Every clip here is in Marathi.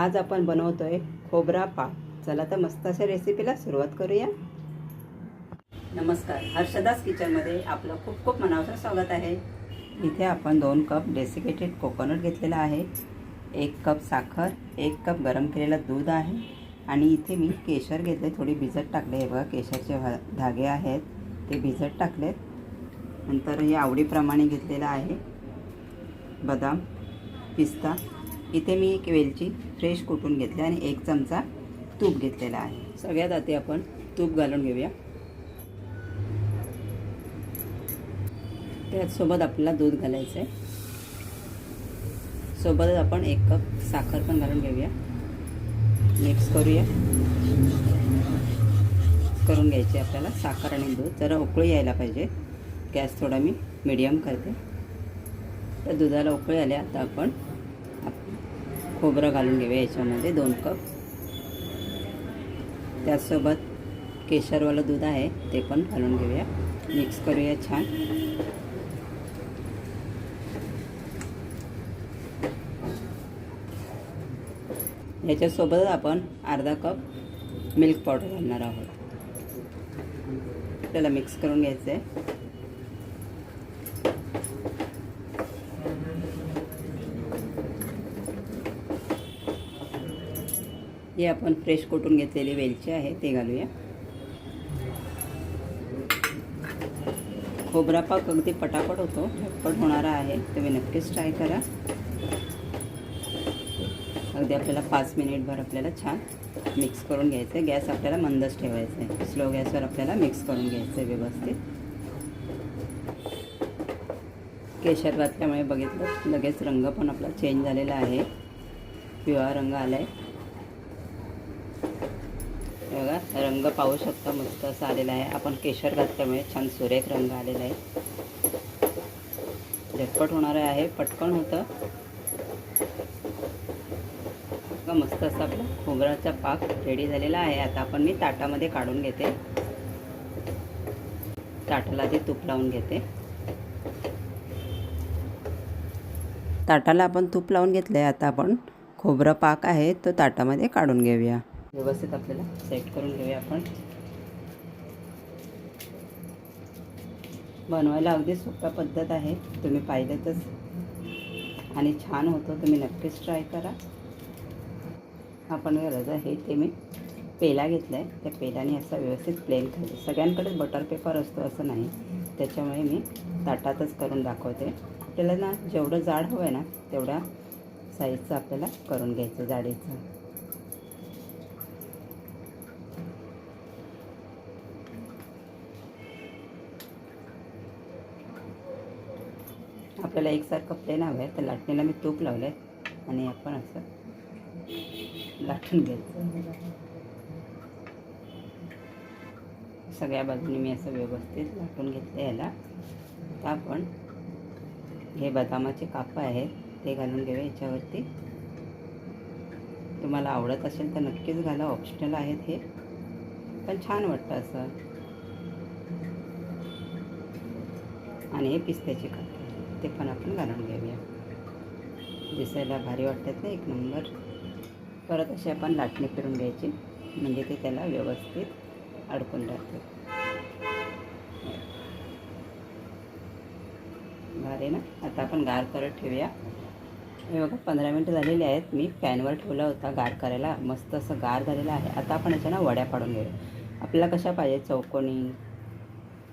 आज आपण बनवतोय खोबरा पाक. चला तर मस्त अशा रेसिपीला सुरुवात करूया. नमस्कार. हर्षदास किचनमध्ये आपलं खूप खूप मनापासून स्वागत आहे. इथे आपण दोन कप डेसिकेटेड कोकोनट घेतलेला आहे. एक कप साखर एक कप गरम केलेलं दूध आहे. आणि इथे मी केशर घेतले थोडी भिजत टाकले. हे बघा केशरचे धागे आहेत. ते भिजत टाकलेत. नंतर हे आवडीप्रमाणे घेतलेलं आहे. बदाम पिस्ता इथे मी एक वेलची फ्रेश कुटून घेतली आणि एक चमचा तूप घेतलेला आहे. सगळ्यात आधी आपण तूप घालून घेऊया. त्याचसोबत आपल्याला दूध घालायचं आहे सोबतच आपण एक कप साखर पण घालून घेऊया. मिक्स करूया. करून घ्यायची आपल्याला साखर आणि दूध. जरा उकळी यायला पाहिजे. गॅस थोडा मी मीडियम करते. तर दुधाला उकळी आल्या आता आपण खोबरं घालून घेऊया याच्यामध्ये दोन कप. त्याचसोबत केशरवालं दूध आहे ते पण घालून घेऊया. मिक्स करूया छान. याच्यासोबतच आपण अर्धा कप मिल्क पावडर घालणार आहोत. त्याला मिक्स करून घ्यायचं आहे हे आपण फ्रेश कुटून घेतलेली वेलची आहे ते घालूया. खोबरा पाक अगदी पटापट होतो झटपट होणारा आहे तुम्ही नक्कीच ट्राय करा. अगदी आपल्याला पाच मिनिटभर आपल्याला छान मिक्स करून घ्यायचं आहे गॅस आपल्याला मंदच ठेवायचा आहे स्लो गॅसवर आपल्याला मिक्स करून घ्यायचं आहे व्यवस्थित. केशर घातल्यामुळे बघितलं लगेच रंग पण आपला चेंज झालेला आहे. पिवळा रंग आला आहे बघा रंग पाहू शकता मस्त असा आलेला आहे. आपण केशर घातल्यामुळे छान सुरेख रंग आलेला आहे. झटपट होणार आहे पटकन होतं. बघा मस्त असा आपला खोबऱ्याचा पाक रेडी झालेला आहे. आता आपण मी ताटामध्ये काढून घेते. ताटाला आधी तूप लावून घेते. ताटाला आपण तूप लावून घेतलं आहे आता आपण खोबरं पाक आहे तो ताटामध्ये काढून घेऊया. व्यवस्थित आपल्याला सेट करून घेऊया आपण. बनवायला अगदी सोप्या पद्धत आहे. तुम्ही पाहिलेतच. आणि छान होतं. तुम्ही नक्कीच ट्राय करा. आपण गरज आहे ते मी पेला घेतला आहे त्या पेलाने असा व्यवस्थित प्लेन खाली सगळ्यांकडेच बटर पेपर असतो असं नाही. त्याच्यामुळे मी ताटातच करून दाखवते. आपल्याला ना जेवढं जाड हवं आहे ना तेवढ्या साईजचं आपल्याला करून घ्यायचं जाडीचं. आपल्याला एकसारखं प्लेन हवं आहे तर लाटणीला मी तूप लावलं आहे आणि आपण असं लाटून घ्यायचं सगळ्या बाजूने मी असं व्यवस्थित लाटून घेतलं याला. तर आपण हे बदामाचे कापं आहेत ते घालून घेऊया याच्यावरती. तुम्हाला आवडत असेल तर नक्कीच घाला. ऑप्शनल आहेत हे. पण छान वाटतं असं. आणि हे पिस्त्याचे काप. ते पण आपण घालून घेऊया दिसायला भारी वाटतात ना एक नंबर. परत अशी आपण लाटणी फिरून घ्यायची. म्हणजे ते त्याला व्यवस्थित अडकून राहते. भारी ना? आता आपण गार करत ठेवूया. हे बघा पंधरा मिनटं झालेली आहेत. मी फॅनवर ठेवला होता गार करायला. मस्त असं गार झालेलं आहे. आता आपण याच्या ना वड्या पाडून घेऊया. आपल्याला कशा पाहिजे? चौकोनी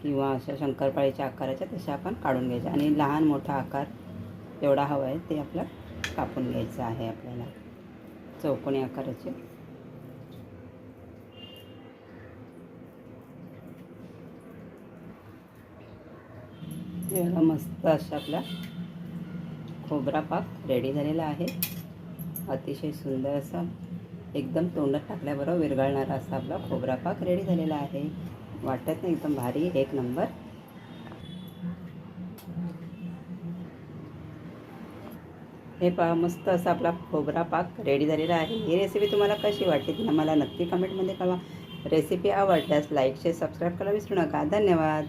किंवा अशा शंकरपाळीच्या आकाराच्या तशा आपण काढून घ्यायच्या आणि लहान मोठा आकार एवढा हवा आहे ते आपला कापून घ्यायचं आहे आपल्याला. चौकोनी आकाराचे. एवढा मस्त अशा आपला खोबरा पाक रेडी झालेला आहे. अतिशय सुंदर असा एकदम तोंडात टाकल्याबरोबर विरघळणारा असा आपला खोबरा पाक रेडी झालेला आहे. वाटत नाही एकदम भारी एक नंबर. हे पहा मस्त असा आपला खोबरा पाक रेडी झालेला आहे. ही रेसिपी तुम्हाला कशी वाटली ती मला नक्की कमेंटमध्ये कळवा. रेसिपी आवडल्यास लाईक शेअर सबस्क्राईब करायला विसरू नका. धन्यवाद.